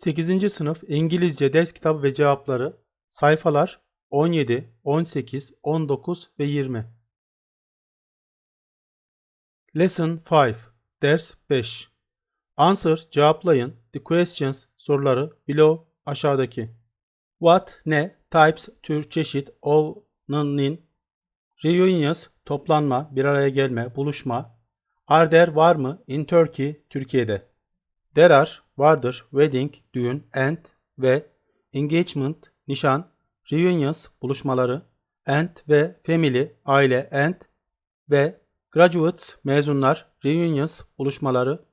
8. sınıf İngilizce ders kitabı ve cevapları sayfalar 17, 18, 19 ve 20. Lesson 5 Ders 5 Answer cevaplayın the questions soruları below aşağıdaki. What ne types tür çeşit of nin reunions toplanma bir araya gelme buluşma are there var mı in Turkey Türkiye'de There are vardır wedding düğün and ve engagement nişan reunions buluşmaları and ve family aile and ve graduates mezunlar reunions buluşmaları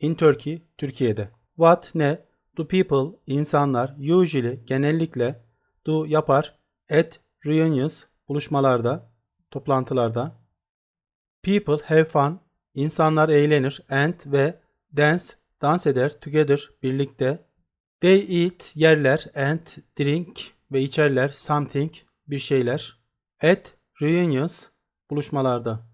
in Turkey Türkiye'de. What ne do people insanlar usually genellikle do yapar at reunions buluşmalarda toplantılarda. People have fun insanlar eğlenir and ve dance dans eder together birlikte. They eat yerler and drink ve içerler something bir şeyler. At reunions buluşmalarda.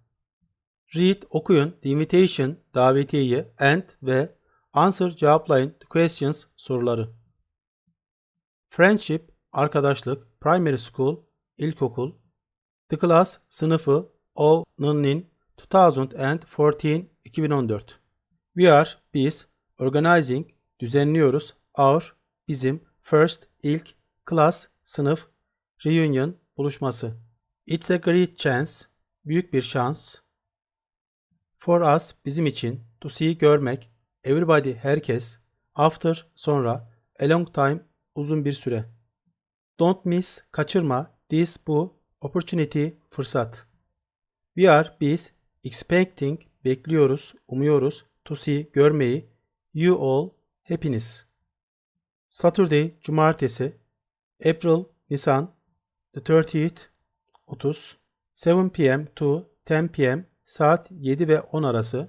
Read okuyun the invitation davetiyeyi and ve answer cevaplayın the questions soruları. Friendship arkadaşlık primary school ilkokul. The class sınıfı of nin 2014 2014. We are biz organizing düzenliyoruz our bizim first ilk class sınıf reunion buluşması. It's a great chance büyük bir şans. For us bizim için to see görmek. Everybody herkes. After sonra. A long time uzun bir süre. Don't miss kaçırma. This bu. Opportunity fırsat. We are biz expecting bekliyoruz umuyoruz to see görmeyi you all hepiniz. Saturday cumartesi April Nisan the 30th 30 7 p.m. to 10 p.m. saat 7 ve 10 arası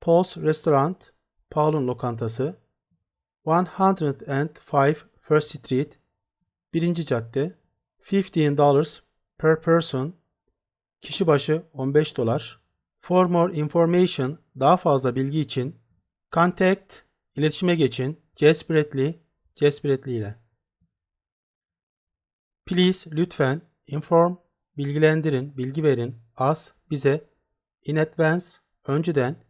Paul's Restaurant Paul'un lokantası 105 First Street 1. cadde 15 dollars per person kişi başı 15 dolar For more information daha fazla bilgi için contact iletişime geçin. Desperately Desperately ile. Please lütfen inform bilgilendirin bilgi verin. Us bize in advance önceden.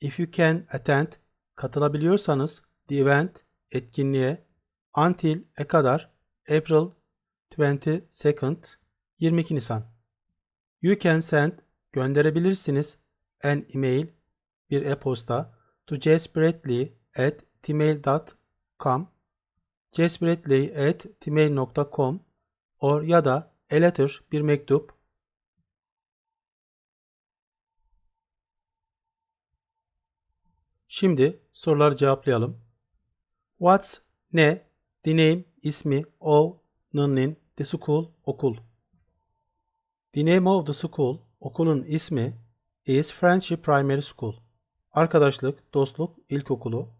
İf you can attend katılabiliyorsanız the event etkinliğe until e kadar April 22nd 22 Nisan. You can send gönderebilirsiniz an email bir e-posta to desperately at gmail.com desperately at gmail.com or ya da a letter bir mektup Şimdi soruları cevaplayalım. What's ne? The name ismi o nın the school okul. The name of the school okulun ismi is Friendship Primary School. Arkadaşlık, dostluk, ilkokulu.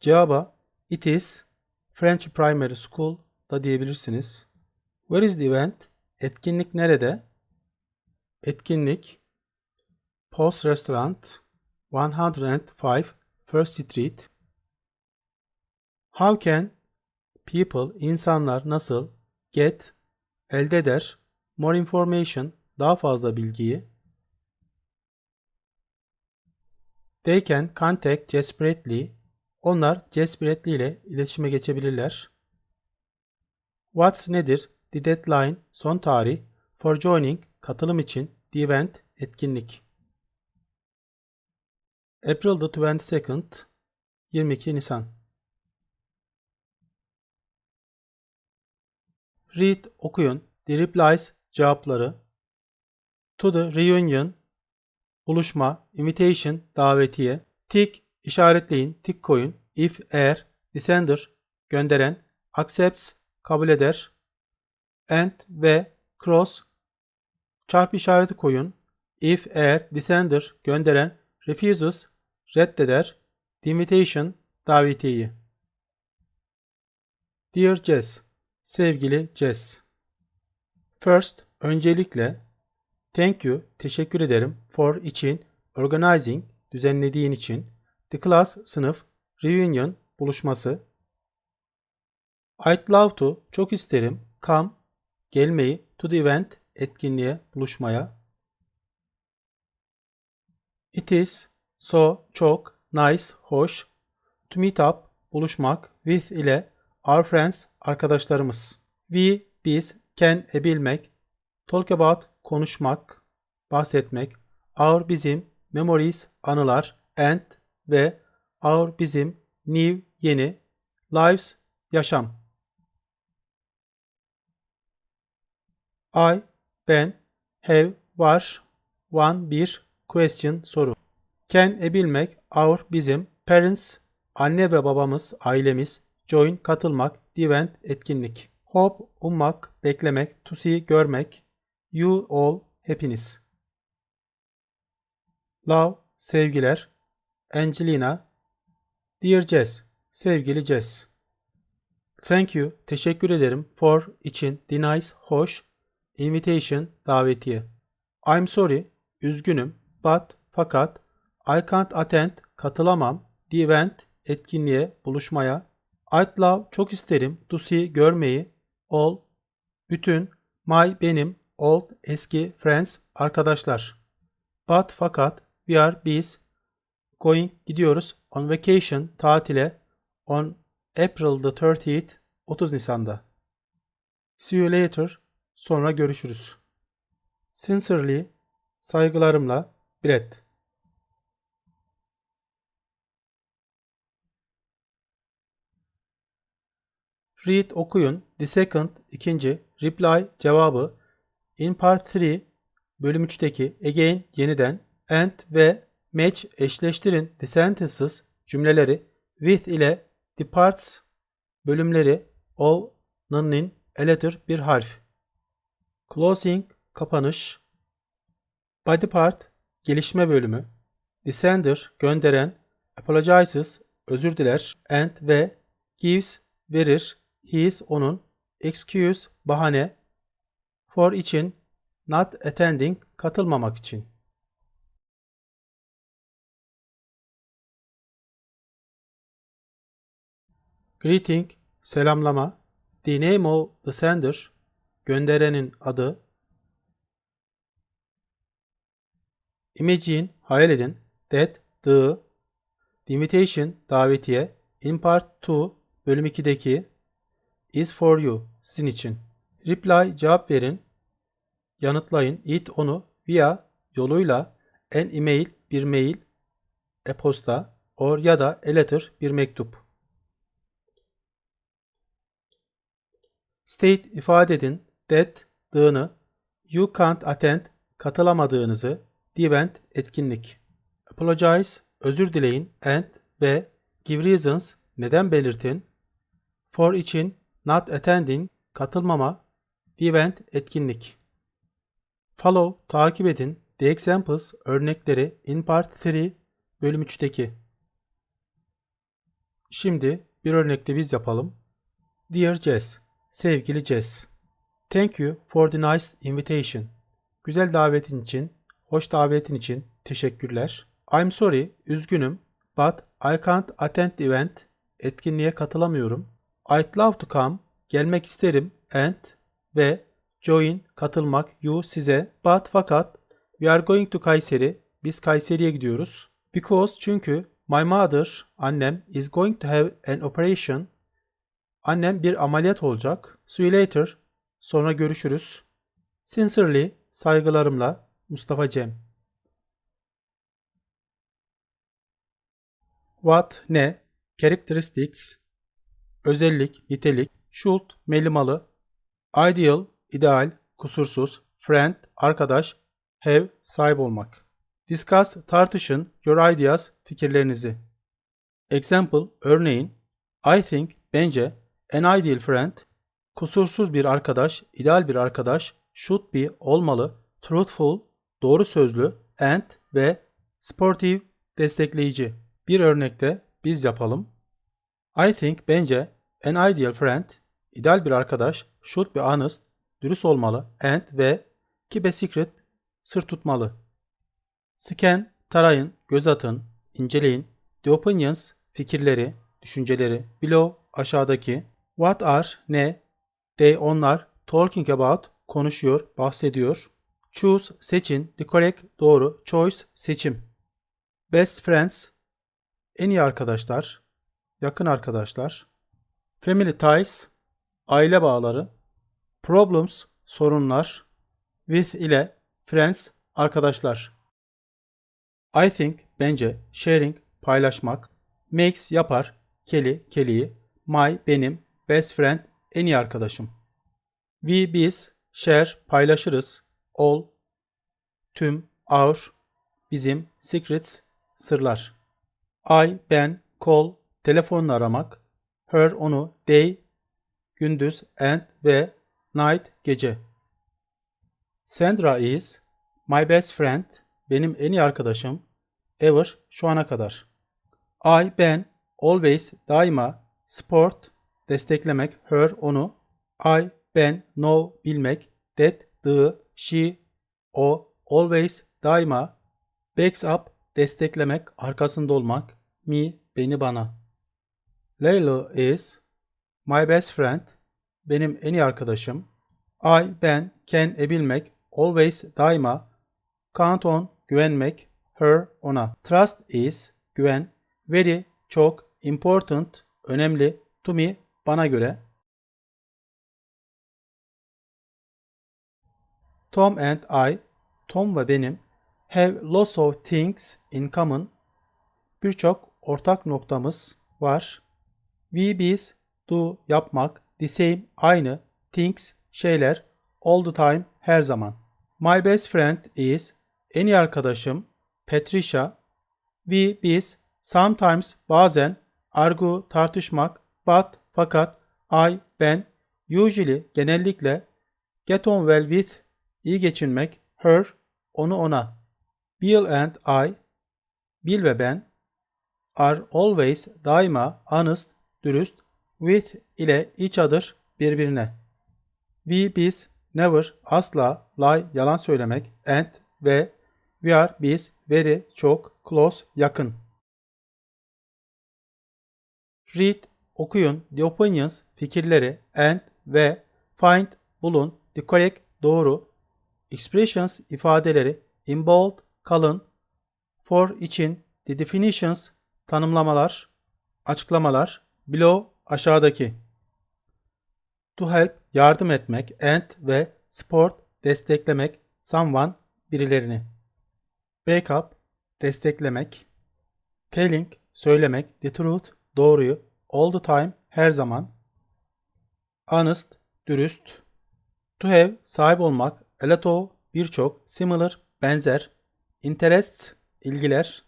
Cevaba it is Friendship Primary School da diyebilirsiniz. Where is the event? Etkinlik nerede? Etkinlik Post Restaurant 105 First Street. How can people insanlar nasıl get elde eder more information daha fazla bilgiyi They can contact desperately onlar desperately ile iletişime geçebilirler. What's nedir? The deadline son tarih for joining katılım için the event etkinlik. April the 22nd 22 Nisan Read okuyun. The replies cevapları. To the reunion buluşma, invitation davetiye. Tick işaretleyin, tick koyun. If eğer sender gönderen accepts kabul eder. And ve cross çarpı işareti koyun. If eğer sender gönderen refuses reddeder. The invitation davetiyeyi. Dear Jess, sevgili Jess. First, öncelikle thank you, teşekkür ederim for için, organizing, düzenlediğin için, the class, sınıf, reunion, buluşması, I'd love to, çok isterim, come, gelmeyi, to the event, etkinliğe, buluşmaya. It is, so, çok, nice, hoş, to meet up, buluşmak, with ile, our friends, arkadaşlarımız. We, biz, can, ebilmek, talk about, konuşmak, bahsetmek, our, bizim, memories, anılar, and ve our, bizim, new, yeni, lives, yaşam. I, ben, have, var, one, bir, question, soru. Can, ebilmek, our, bizim, parents, anne ve babamız, ailemiz, join, katılmak, event, etkinlik. Hope, ummak, beklemek, to see, görmek, you all, hepiniz. Love, sevgiler, Angelina, Dear Jess, sevgili Jess. Thank you, teşekkür ederim, for, için, nice, hoş, invitation, davetiye. I'm sorry, üzgünüm, but, fakat, I can't attend, katılamam, the event, etkinliğe, buluşmaya. I'd love, çok isterim, to see, görmeyi, all, bütün, my, benim, old, eski, friends, arkadaşlar. But, fakat, we are, biz, going, gidiyoruz, on vacation, tatile, on April the 30th, 30 Nisan'da. See you later, sonra görüşürüz. Sincerely, saygılarımla, Brett. Read okuyun. The second, ikinci. Reply, cevabı. In part 3, bölüm 3'teki again, yeniden. And ve match, eşleştirin. The sentences, cümleleri. With ile the parts, bölümleri. Of, nının, a letter, bir harf. Closing, kapanış. Body part, gelişme bölümü. The sender, gönderen. Apologizes, özür diler. And ve gives, verir. His, onun. Excuse, bahane. For için. Not attending, katılmamak için. Greeting, selamlama. The name of the sender, gönderenin adı. Imagine, hayal edin. That, the, the invitation, davetiye. In part 2, bölüm 2'deki is for you, sizin için. Reply, cevap verin. Yanıtlayın. It, onu via, yoluyla. An email, bir mail, e-posta. Or ya da a letter, bir mektup. State ifade edin that dığını you can't attend katılamadığınızı event etkinlik. Apologize özür dileyin and ve give reasons neden belirtin. For için not attending katılmama event etkinlik. Follow takip edin the examples örnekleri in part 3 bölüm 3'teki. Şimdi bir örnekte biz yapalım. Dear Jess Sevgili Jess, thank you for the nice invitation. Güzel davetin için, hoş davetin için teşekkürler. I'm sorry, üzgünüm, but I can't attend the event. Etkinliğe katılamıyorum. I'd love to come, gelmek isterim and ve join, katılmak, you, size, but fakat we are going to Kayseri, biz Kayseri'ye gidiyoruz. Because çünkü my mother, annem, is going to have an operation Annem bir ameliyat olacak. See you later. Sonra görüşürüz. Sincerely, saygılarımla Mustafa Cem. What, ne, characteristics, özellik, nitelik, should, melimalı, ideal, ideal, kusursuz, friend, arkadaş, have, sahip olmak. Discuss, tartışın, your ideas, fikirlerinizi. Example, örneğin, I think, bence, An ideal friend, kusursuz bir arkadaş, ideal bir arkadaş, should be, olmalı, truthful, doğru sözlü, and ve sportive, destekleyici. Bir örnekte biz yapalım. I think, bence, an ideal friend, ideal bir arkadaş, should be honest, dürüst olmalı, and ve keep a secret, sır tutmalı. Scan, tarayın, göz atın, inceleyin, the opinions, fikirleri, düşünceleri, below, aşağıdaki, What are ne? They onlar talking about konuşuyor, bahsediyor. Choose seçin. The correct doğru. Choice seçim. Best friends en iyi arkadaşlar, yakın arkadaşlar. Family ties aile bağları. Problems sorunlar. With ile friends arkadaşlar. I think bence sharing paylaşmak. Makes yapar. Kelly keliği. My benim. Best friend en iyi arkadaşım. We biz share paylaşırız. All tüm our bizim secrets sırlar. I ben call telefonla aramak. Her onu day gündüz and ve night gece. Sandra is my best friend benim en iyi arkadaşım ever şu ana kadar. I ben always daima sport desteklemek her onu I ben know bilmek that the she o always daima backs up desteklemek arkasında olmak me beni bana. Layla is my best friend benim en iyi arkadaşım. I ben can ebilmek always daima count on güvenmek her ona. Trust is güven very çok important önemli to me bana göre. Tom and I Tom ve benim have lots of things in common. Birçok ortak noktamız var. We biz do yapmak the same aynı things şeyler all the time her zaman. My best friend is en iyi arkadaşım Patricia. We biz sometimes bazen argue tartışmak but fakat I ben usually genellikle get on well with iyi geçinmek her onu ona. Bill and I Bill ve ben are always daima honest dürüst with ile each other birbirine. We biz never asla lie yalan söylemek and ve we are biz very çok close yakın. Read okuyun the opinions fikirleri and ve find bulun the correct doğru expressions ifadeleri in bold kalın for için the definitions tanımlamalar açıklamalar below aşağıdaki. To help yardım etmek and ve support desteklemek someone birilerini. Backup desteklemek. Telling söylemek. The truth doğruyu. All the time her zaman. Honest dürüst. To have sahip olmak. A lot of birçok. Similar benzer. İnterests ilgiler.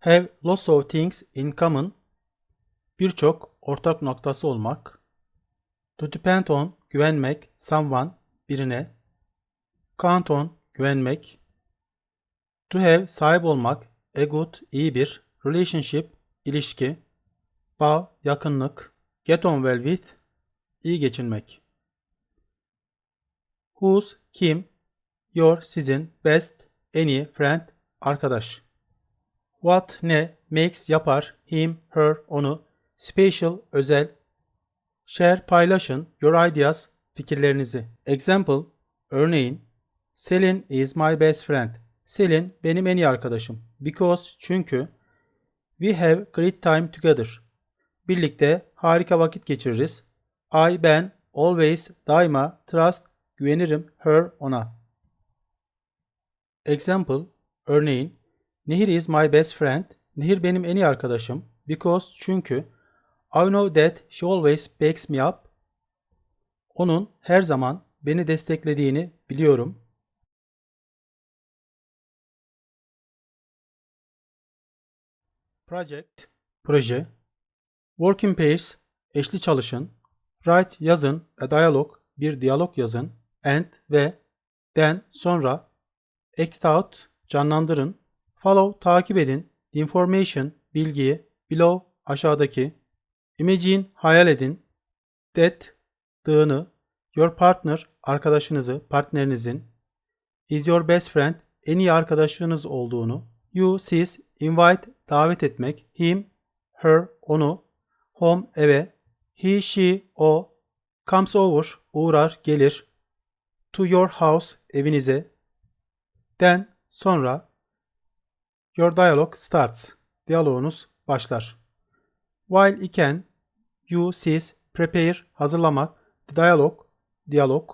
Have lots of things in common birçok ortak noktası olmak to depend on güvenmek someone birine count on güvenmek to have sahip olmak a good iyi bir relationship ilişki bağ yakınlık get on well with iyi geçinmek. Whose kim your sizin best en iyi friend arkadaş. What ne makes yapar him her onu special özel. Share paylaşın. Your ideas fikirlerinizi. Example örneğin Selin is my best friend. Selin benim en iyi arkadaşım. Because çünkü we have great time together. Birlikte harika vakit geçiririz. I ben always daima trust güvenirim her ona. Example örneğin Nehir is my best friend. Nehir benim en iyi arkadaşım. Because çünkü I know that she always backs me up. Onun her zaman beni desteklediğini biliyorum. Project, proje. Work in pairs, eşli çalışın. Write, yazın. A dialogue, bir diyalog yazın. And ve then, sonra. Act it out, canlandırın. Follow takip edin. İnformation bilgiyi below aşağıdaki. Imagine hayal edin. That dığını your partner arkadaşınızı partnerinizin is your best friend en iyi arkadaşınız olduğunu you siz invite davet etmek him her onu home eve He, she, o. Comes over, uğrar, gelir. To your house, evinize. Then, sonra. Your dialogue starts. Diyaloğunuz başlar. While iken, you, siz, prepare, hazırlamak. The dialogue, diyalog.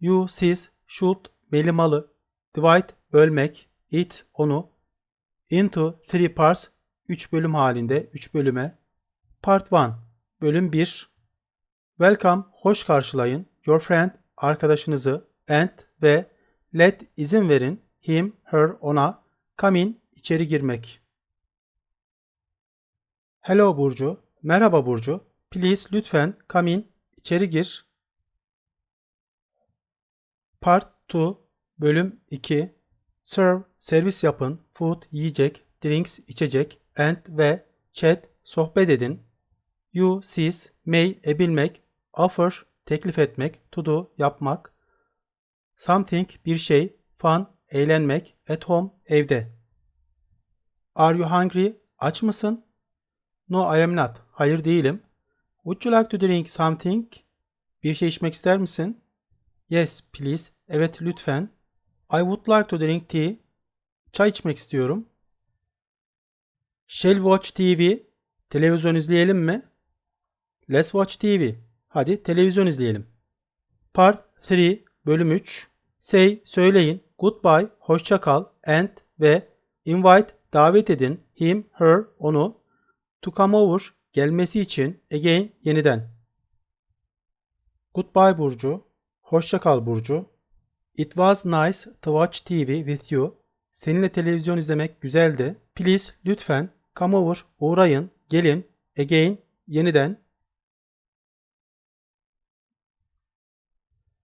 You, siz, should, belimalı. Divide, bölmek. It, onu. Into, three parts, 3 bölüm halinde, 3 bölüme. Part 1, bölüm 1. Welcome, hoş karşılayın. Your friend, arkadaşınızı. And ve let, izin verin. Him, her, ona. Come in, içeri girmek. Hello Burcu, merhaba Burcu. Please, lütfen, come in, içeri gir. Part 2, bölüm 2. Serve, servis yapın. Food, yiyecek. Drinks, içecek. And ve chat, sohbet edin. You, siz, may, ebilmek. Offer, teklif etmek. To do, yapmak. Something, bir şey. Fun, eğlenmek. At home, evde. Are you hungry? Aç mısın? No, I am not. Hayır değilim. Would you like to drink something? Bir şey içmek ister misin? Yes, please. Evet, lütfen. I would like to drink tea. Çay içmek istiyorum. Shall watch TV? Televizyon izleyelim mi? Let's watch TV. Hadi televizyon izleyelim. Part 3 bölüm 3 Say söyleyin goodbye hoşça kal and ve invite davet edin him her onu to come over gelmesi için again yeniden. Goodbye Burcu. Hoşça kal Burcu. It was nice to watch TV with you. Seninle televizyon izlemek güzeldi. Please lütfen come over uğrayın gelin again yeniden.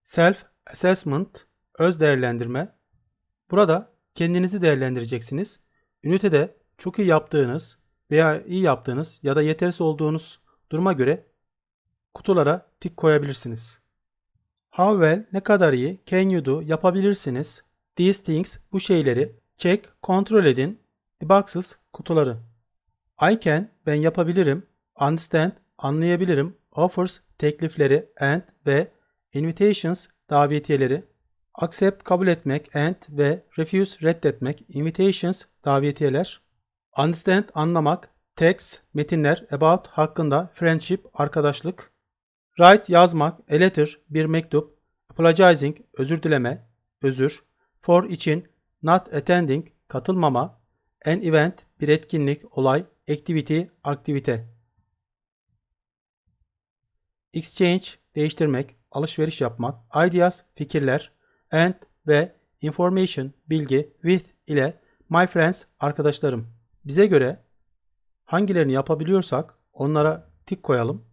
Self assessment öz değerlendirme. Burada kendinizi değerlendireceksiniz. Ünitede çok iyi yaptığınız veya iyi yaptığınız ya da yetersiz olduğunuz duruma göre kutulara tik koyabilirsiniz. How well ne kadar iyi can you do yapabilirsiniz. These things bu şeyleri check kontrol edin. The boxes kutuları. I can ben yapabilirim. Understand anlayabilirim. Offers teklifleri and ve invitations davetiyeleri. Accept kabul etmek and ve refuse reddetmek. Invitations davetiyeler. Understand anlamak. Text metinler about hakkında friendship arkadaşlık. Write yazmak, a letter bir mektup, apologizing özür dileme, özür, for için, not attending katılmama, an event bir etkinlik, olay, activity aktivite. Exchange değiştirmek, alışveriş yapmak, ideas fikirler, and ve information bilgi with ile my friends arkadaşlarım. Bize göre hangilerini yapabiliyorsak onlara tik koyalım.